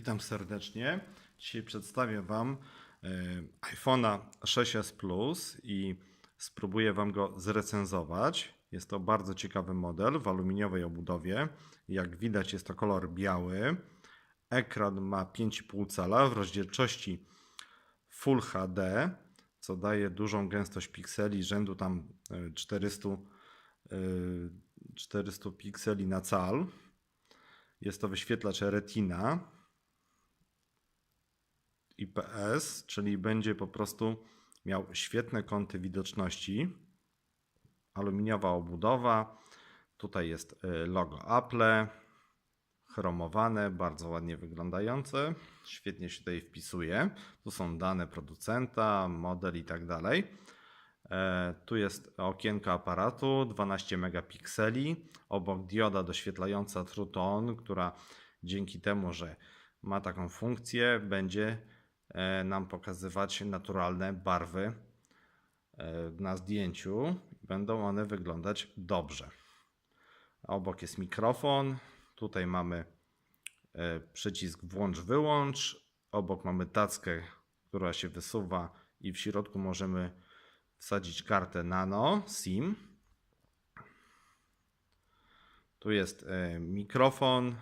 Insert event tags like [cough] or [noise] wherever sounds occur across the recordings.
Witam serdecznie. Dzisiaj przedstawię Wam e, iPhone'a 6s Plus i spróbuję Wam go zrecenzować. Jest to bardzo ciekawy model w aluminiowej obudowie. Jak widać jest to kolor biały. Ekran ma 5,5 cala w rozdzielczości Full HD, co daje dużą gęstość pikseli rzędu tam e, 400, e, 400 pikseli na cal. Jest to wyświetlacz Retina IPS, czyli będzie po prostu miał świetne kąty widoczności. Aluminiowa obudowa. Tutaj jest y, logo Apple, chromowane, bardzo ładnie wyglądające. Świetnie się tutaj wpisuje. Tu są dane producenta, model i tak dalej. E, Tu jest okienko aparatu 12 megapikseli, obok dioda doświetlająca True Tone, która dzięki temu, że ma taką funkcję, będzie nam pokazywać naturalne barwy e, na zdjęciu. Będą one wyglądać dobrze. Obok jest mikrofon, tutaj mamy e, przycisk włącz-wyłącz, obok mamy tackę, która się wysuwa i w środku możemy wsadzić kartę nano SIM. Tu jest e, mikrofon,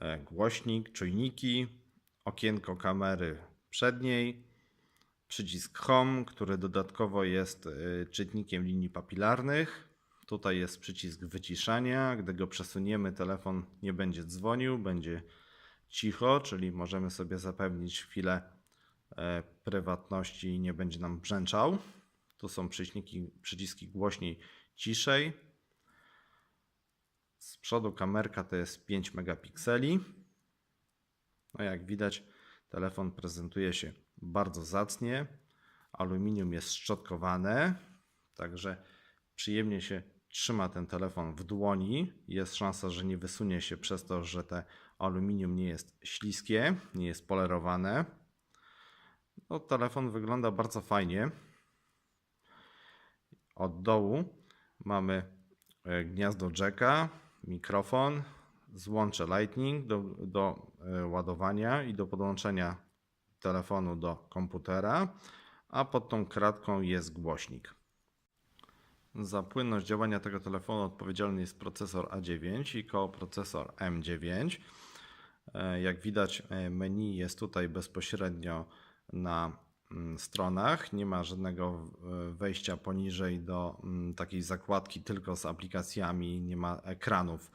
e, głośnik, czujniki, okienko kamery przedniej, przycisk Home, który dodatkowo jest e, czytnikiem linii papilarnych. Tutaj jest przycisk wyciszania. Gdy go przesuniemy, telefon nie będzie dzwonił, będzie cicho, czyli możemy sobie zapewnić chwilę e, prywatności i nie będzie nam brzęczał. Tu są przyciski, przyciski głośniej, ciszej. Z przodu kamerka to jest 5 megapikseli. No jak widać, telefon prezentuje się bardzo zacnie. Aluminium jest szczotkowane, także przyjemnie się trzyma ten telefon w dłoni. Jest szansa, że nie wysunie się przez to, że te aluminium nie jest śliskie, nie jest polerowane. No, telefon wygląda bardzo fajnie. Od dołu mamy e, gniazdo jacka, mikrofon, złącze Lightning do, do e, ładowania i do podłączenia telefonu do komputera, a pod tą kratką jest głośnik. Za płynność działania tego telefonu odpowiedzialny jest procesor A9 i koprocesor M9. E, Jak widać, e, menu jest tutaj bezpośrednio na mm, stronach. Nie ma żadnego wejścia poniżej do mm, takiej zakładki tylko z aplikacjami. Nie ma ekranów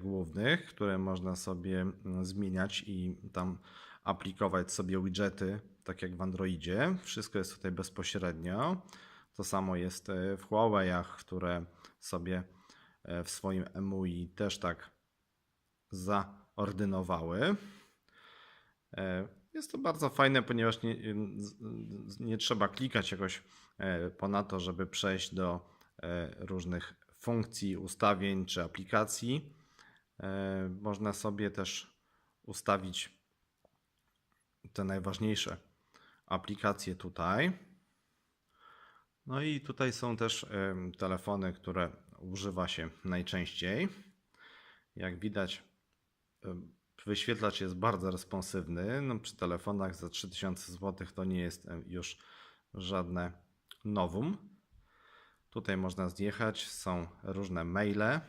głównych, które można sobie mm, zmieniać i tam aplikować sobie widgety, tak jak w Androidzie. Wszystko jest tutaj bezpośrednio. To samo jest e, w Huawei'ach, które sobie e, w swoim EMUI też tak zaordynowały. E, Jest to bardzo fajne, ponieważ nie, z- nie trzeba klikać jakoś e, ponadto, żeby przejść do e, różnych funkcji, ustawień czy aplikacji. E, Można sobie też ustawić te najważniejsze aplikacje tutaj. No i tutaj są też em, telefony, które używa się najczęściej. Jak widać, em, wyświetlacz jest bardzo responsywny. No, przy telefonach za 3000 zł to nie jest już żadne nowum. Tutaj można zjechać, są różne maile.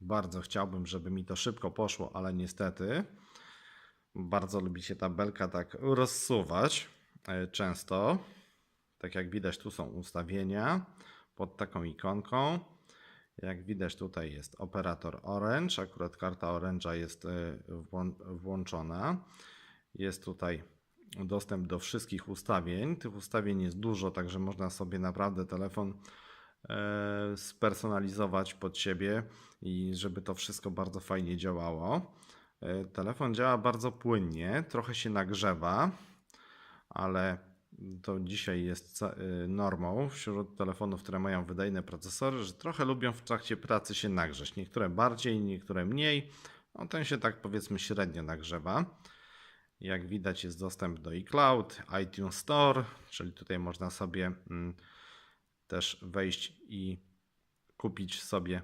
Bardzo chciałbym, żeby mi to szybko poszło, ale niestety bardzo lubi się ta belka tak rozsuwać e, często. Tak jak widać, tu są ustawienia pod taką ikonką. Jak widać, tutaj jest operator Orange. Akurat karta Orange'a jest e, włą- włączona. Jest tutaj dostęp do wszystkich ustawień. Tych ustawień jest dużo, także można sobie naprawdę telefon spersonalizować pod siebie i żeby to wszystko bardzo fajnie działało. E, Telefon działa bardzo płynnie, trochę się nagrzewa, ale to dzisiaj jest y, normą wśród telefonów, które mają wydajne procesory, że trochę lubią w trakcie pracy się nagrzeć. Niektóre bardziej, niektóre mniej. No, ten się tak powiedzmy średnio nagrzewa. Jak widać jest dostęp do iCloud, iTunes Store, czyli tutaj można sobie mm, też wejść i kupić sobie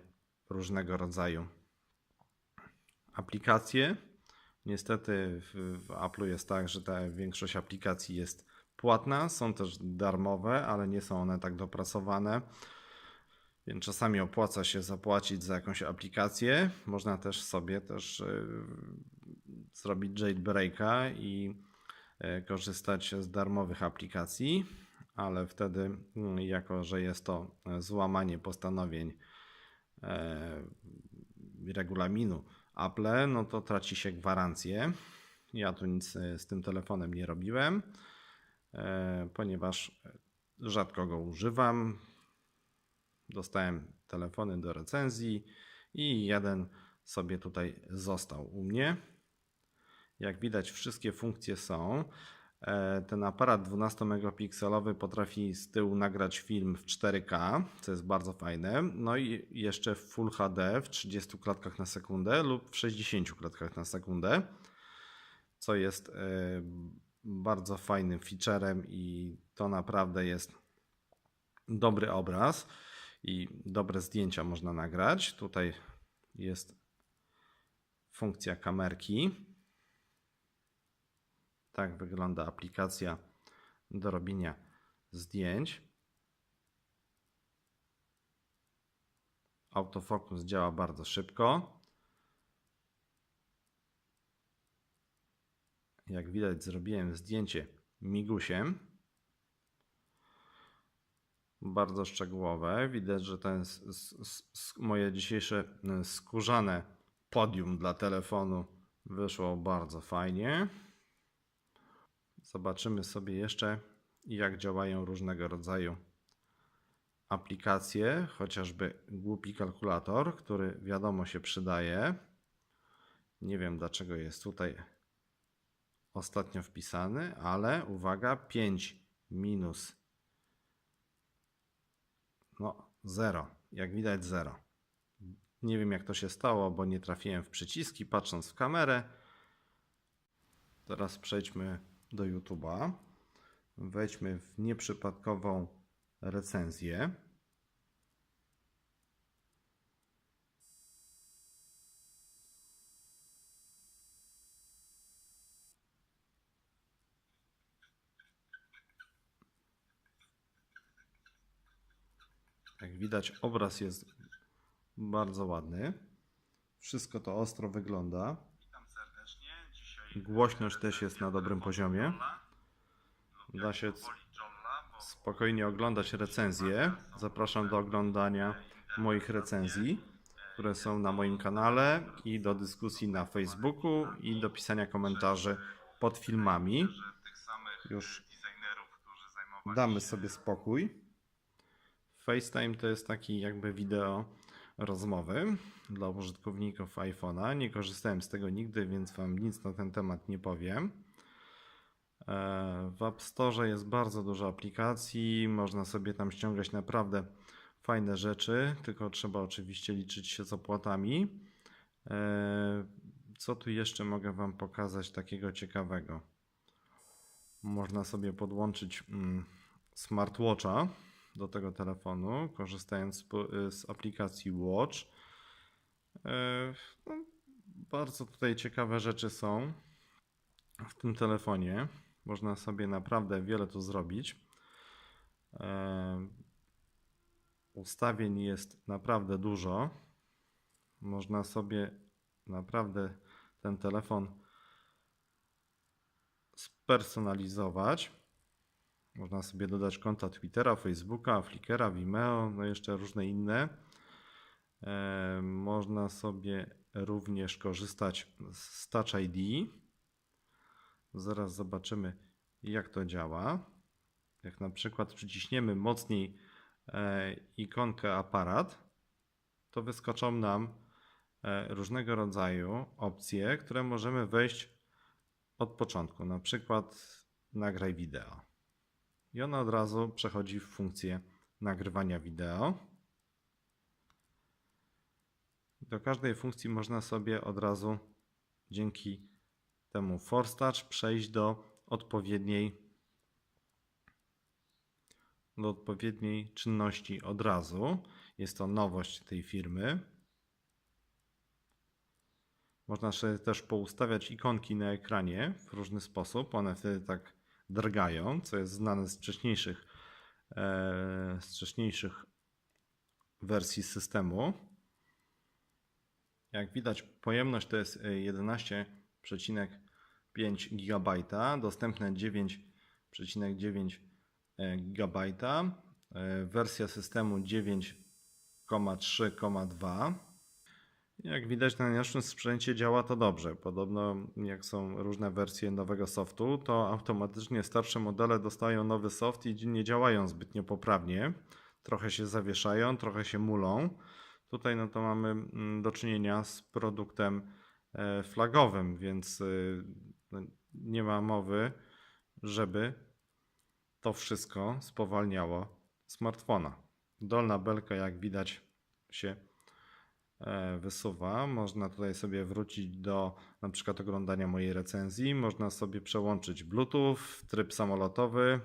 różnego rodzaju aplikacje. Niestety w, w Apple'u jest tak, że ta większość aplikacji jest płatna, są też darmowe, ale nie są one tak dopracowane. Więc czasami opłaca się zapłacić za jakąś aplikację. Można też sobie też y, zrobić jailbreaka i y, korzystać z darmowych aplikacji, ale wtedy, mm, jako że jest to złamanie postanowień e, regulaminu Apple, no to traci się gwarancję. Ja tu nic e, z tym telefonem nie robiłem, e, ponieważ rzadko go używam. Dostałem telefony do recenzji i jeden sobie tutaj został u mnie. Jak widać, wszystkie funkcje są. E, Ten aparat 12-megapikselowy potrafi z tyłu nagrać film w 4K, co jest bardzo fajne. No i jeszcze w Full HD w 30 klatkach na sekundę lub w 60 klatkach na sekundę, co jest e, bardzo fajnym featurem i to naprawdę jest dobry obraz i dobre zdjęcia można nagrać. Tutaj jest funkcja kamerki. Tak wygląda aplikacja do robienia zdjęć. Autofokus działa bardzo szybko. Jak widać, zrobiłem zdjęcie migusiem. Bardzo szczegółowe. Widać, że s- s- moje dzisiejsze y, skórzane podium dla telefonu wyszło bardzo fajnie. Zobaczymy sobie jeszcze, jak działają różnego rodzaju aplikacje, chociażby głupi kalkulator, który wiadomo się przydaje. Nie wiem dlaczego jest tutaj ostatnio wpisany, ale uwaga, 5 minus no 0, jak widać 0. Nie wiem jak to się stało, bo nie trafiłem w przyciski patrząc w kamerę. Teraz przejdźmy do YouTube'a. Wejdźmy w nieprzypadkową recenzję. Jak widać, obraz jest bardzo ładny. Wszystko to ostro wygląda. Głośność też jest na dobrym poziomie. Da się spokojnie oglądać recenzje. Zapraszam do oglądania moich recenzji, które są na moim kanale i do dyskusji na Facebooku i do pisania komentarzy pod filmami. Już damy sobie spokój. FaceTime to jest taki jakby wideo rozmowy dla użytkowników iPhone'a. Nie korzystałem z tego nigdy, więc Wam nic na ten temat nie powiem. E, W App Store jest bardzo dużo aplikacji, można sobie tam ściągać naprawdę fajne rzeczy, tylko trzeba oczywiście liczyć się z opłatami. E, Co tu jeszcze mogę Wam pokazać takiego ciekawego? Można sobie podłączyć mm, smartwatcha do tego telefonu, korzystając z, po- z aplikacji Watch. E, No, bardzo tutaj ciekawe rzeczy są w tym telefonie. Można sobie naprawdę wiele tu zrobić. E, Ustawień jest naprawdę dużo. Można sobie naprawdę ten telefon spersonalizować. Można sobie dodać konta Twittera, Facebooka, Flickra, Vimeo, no jeszcze różne inne. E, Można sobie również korzystać z Touch ID. Zaraz zobaczymy, jak to działa. Jak na przykład przyciśniemy mocniej e, ikonkę aparat, to wyskoczą nam e, różnego rodzaju opcje, które możemy wejść od początku. Na przykład nagraj wideo. I ona od razu przechodzi w funkcję nagrywania wideo. Do każdej funkcji można sobie od razu dzięki temu Force Touch przejść do odpowiedniej do odpowiedniej czynności od razu. Jest to nowość tej firmy. Można sobie też poustawiać ikonki na ekranie w różny sposób. One wtedy tak drgają, co jest znane z wcześniejszych, e, z wcześniejszych wersji systemu. Jak widać, pojemność to jest e, 11,5 GB, dostępne 9,9 GB, e, wersja systemu 9,3,2. Jak widać na naszym sprzęcie działa to dobrze. Podobno jak są różne wersje nowego softu, to automatycznie starsze modele dostają nowy soft i nie działają zbytnio poprawnie. Trochę się zawieszają, trochę się mulą. Tutaj no to mamy mm, do czynienia z produktem e, flagowym, więc y, no, nie ma mowy, żeby to wszystko spowalniało smartfona. Dolna belka, jak widać, się wysuwa. Można tutaj sobie wrócić do na przykład oglądania mojej recenzji. Można sobie przełączyć Bluetooth, tryb samolotowy.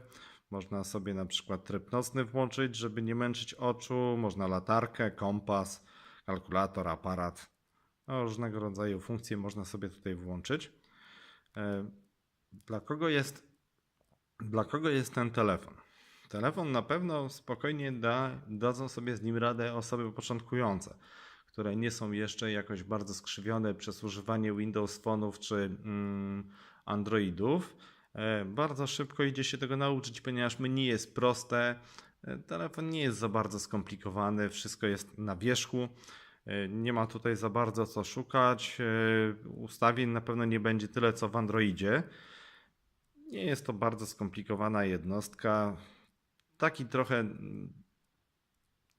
Można sobie na przykład tryb nocny włączyć, żeby nie męczyć oczu. Można latarkę, kompas, kalkulator, aparat. No, różnego rodzaju funkcje można sobie tutaj włączyć. E, Dla kogo jest, dla kogo jest ten telefon? Telefon na pewno spokojnie da, dadzą sobie z nim radę osoby początkujące, które nie są jeszcze jakoś bardzo skrzywione przez używanie Windows Phone'ów czy mm, Androidów. E, Bardzo szybko idzie się tego nauczyć, ponieważ menu jest proste. e, Telefon nie jest za bardzo skomplikowany, wszystko jest na wierzchu. e, Nie ma tutaj za bardzo co szukać. Ustawień na pewno nie będzie tyle co w Androidzie. Nie jest to bardzo skomplikowana jednostka. Taki trochę mm,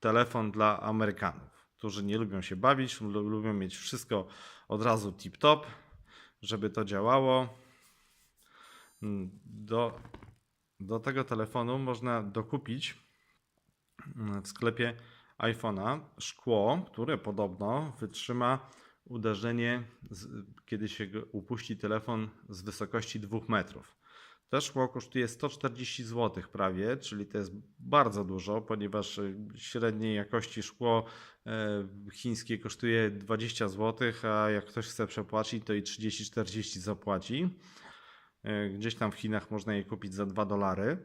telefon dla Amerykanów, którzy nie lubią się bawić, lu- lubią mieć wszystko od razu tip-top, żeby to działało. Mm, Do, do tego telefonu można dokupić mm, w sklepie iPhone'a szkło, które podobno wytrzyma uderzenie, kiedy się upuści telefon z wysokości 2 metrów. To szkło kosztuje 140 zł prawie, czyli to jest bardzo dużo, ponieważ y, średniej jakości szkło e, chińskie kosztuje 20 zł, a jak ktoś chce przepłacić, to i 30-40 zapłaci. E, Gdzieś tam w Chinach można je kupić za 2 dolary.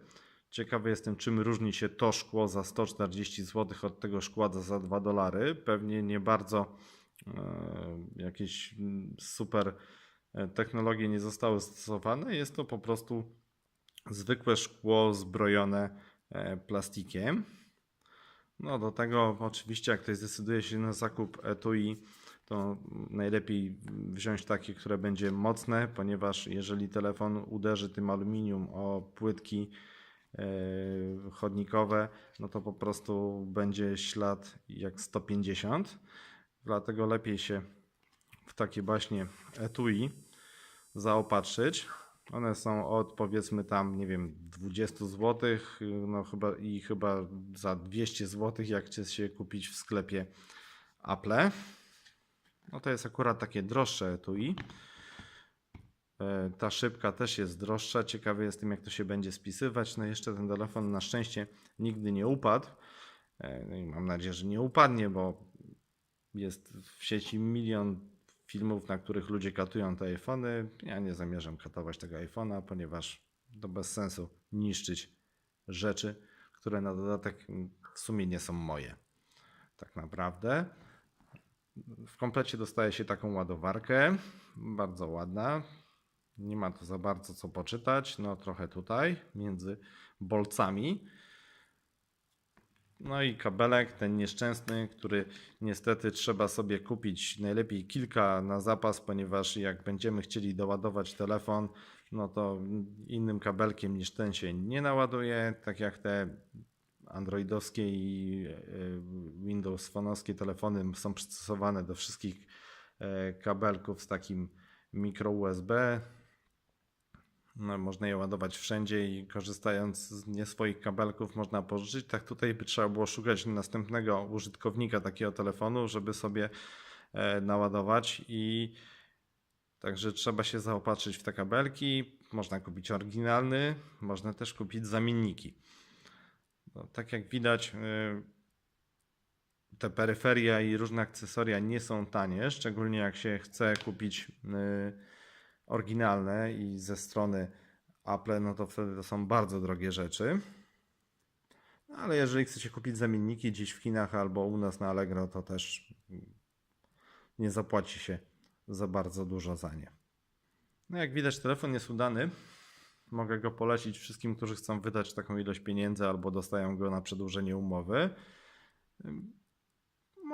Ciekawy jestem, czym różni się to szkło za 140 zł od tego szkła za- za 2 dolary. Pewnie nie bardzo e, jakieś mm, super e, technologie nie zostały stosowane. Jest to po prostu zwykłe szkło zbrojone e, plastikiem. No do tego oczywiście jak ktoś zdecyduje się na zakup etui, to najlepiej wziąć takie, które będzie mocne, ponieważ jeżeli telefon uderzy tym aluminium o płytki e, chodnikowe, no to po prostu będzie ślad jak 150. Dlatego lepiej się w takie właśnie etui zaopatrzyć. One są od powiedzmy tam, nie wiem, 20 zł, no chyba i chyba za 200 zł, jak chce się kupić w sklepie Apple. No to jest akurat takie droższe etui. E, Ta szybka też jest droższa. Ciekawy jestem, jak to się będzie spisywać. No jeszcze ten telefon na szczęście nigdy nie upadł. E, No i mam nadzieję, że nie upadnie, bo jest w sieci milion filmów, na których ludzie katują te iPhony. Ja nie zamierzam katować tego iPhone'a, ponieważ to bez sensu niszczyć rzeczy, które na dodatek w sumie nie są moje. Tak naprawdę. W komplecie dostaje się taką ładowarkę. Bardzo ładna. Nie ma tu za bardzo co poczytać. No trochę tutaj między bolcami. No i kabelek, ten nieszczęsny, który niestety trzeba sobie kupić najlepiej kilka na zapas, ponieważ jak będziemy chcieli doładować telefon, no to innym kabelkiem niż ten się nie naładuje, tak jak te androidowskie i e, Windows Phone'owskie telefony są przystosowane do wszystkich e, kabelków z takim mikro USB. No, można je ładować wszędzie i korzystając z nie swoich kabelków można pożyczyć. Tak tutaj by trzeba było szukać następnego użytkownika takiego telefonu, żeby sobie e, naładować i także trzeba się zaopatrzyć w te kabelki. Można kupić oryginalny, można też kupić zamienniki. No, tak jak widać, y, te peryferia i różne akcesoria nie są tanie, szczególnie jak się chce kupić y, oryginalne i ze strony Apple, no to wtedy to są bardzo drogie rzeczy. No, ale jeżeli chcecie kupić zamienniki gdzieś w Chinach albo u nas na Allegro, to też nie zapłaci się za bardzo dużo za nie. No jak widać, telefon jest udany. Mogę go polecić wszystkim, którzy chcą wydać taką ilość pieniędzy albo dostają go na przedłużenie umowy.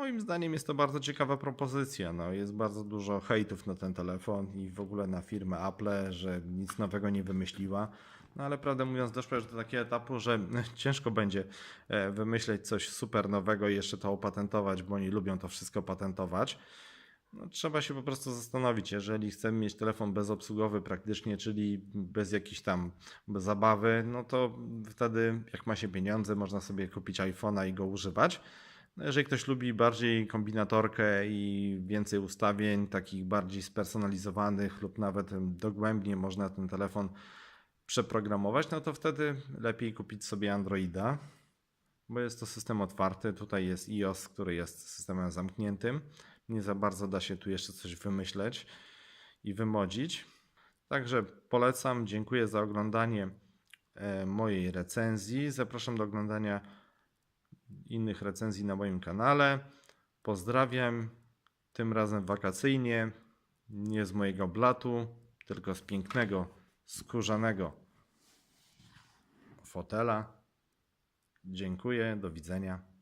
Moim zdaniem jest to bardzo ciekawa propozycja. No, jest bardzo dużo hejtów na ten telefon i w ogóle na firmę Apple, że nic nowego nie wymyśliła. No ale prawdę mówiąc, doszło już do takiego etapu, że [laughs] ciężko będzie e, wymyśleć coś super nowego i jeszcze to opatentować, bo oni lubią to wszystko patentować. No, trzeba się po prostu zastanowić, jeżeli chcemy mieć telefon bezobsługowy praktycznie, czyli bez jakiejś tam zabawy, no to wtedy jak ma się pieniądze, można sobie kupić iPhone'a i go używać. Jeżeli ktoś lubi bardziej kombinatorkę i więcej ustawień, takich bardziej spersonalizowanych lub nawet dogłębnie można ten telefon przeprogramować, no to wtedy lepiej kupić sobie Androida, bo jest to system otwarty. Tutaj jest iOS, który jest systemem zamkniętym. Nie za bardzo da się tu jeszcze coś wymyśleć i wymodzić. Także polecam. Dziękuję za oglądanie e, mojej recenzji. Zapraszam do oglądania innych recenzji na moim kanale. Pozdrawiam. Tym razem wakacyjnie. Nie z mojego blatu, tylko z pięknego, skórzanego fotela. Dziękuję. Do widzenia.